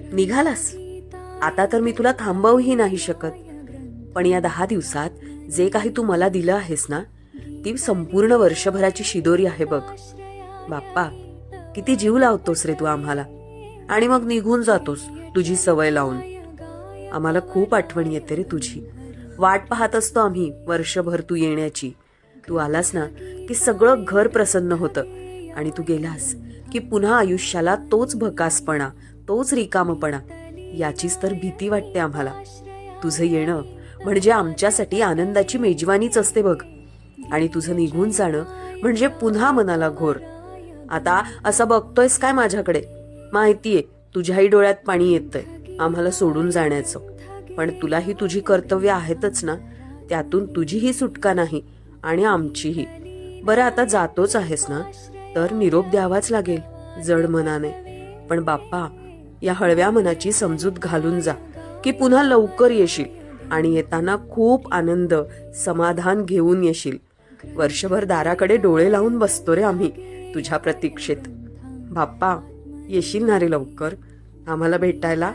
निघालास. आता तर मी तुला थांबवही नाही शकत. पण या दहा दिवसात जे काही तू मला दिलं आहेस ना ती संपूर्ण वर्षभराची शिदोरी आहे बघ. बाप्पा किती जीव लावतोस रे तू आम्हाला. आणि मग निघून जातोस तुझी सवय लावून. आम्हाला खूप आठवण येते रे तुझी. वाट पाहत असतो आम्ही वर्षभर तू येण्याची. तू आलास ना की सगळं घर प्रसन्न होतं. आणि तू गेलास की पुन्हा आयुष्याला तोच भकासपणा तोच रिकामपणा याचीच तर भीती वाटते आम्हाला. तुझं येणं म्हणजे आमच्यासाठी आनंदाची मेजवानीच असते बघ. आणि तुझं निघून जाणं म्हणजे पुन्हा मनाला घोर. आता असं बघतोयस काय माझ्याकडे? माहितीये तुझ्याही डोळ्यात पाणी येतंय. आम्हाला सोडून जाण्याचं. पण तुलाही तुझी कर्तव्य आहेतच ना? त्यातून तुझीही सुटका नाही आणि आमचीही. बरं आता जातोच आहेस ना? तर निरोप द्यावाच लागेल जड मनाने. पण बाप्पा या हळव्या मनाची समजूत घालून जा की पुन्हा लवकर येशील आणि येताना खूप आनंद समाधान घेऊन येशील. वर्षभर दाराकडे डोळे लावून बसतो रे आम्ही तुझ्या प्रतीक्षेत. बाप्पा येशील ना रे लवकर? आम्हाला भेटायला?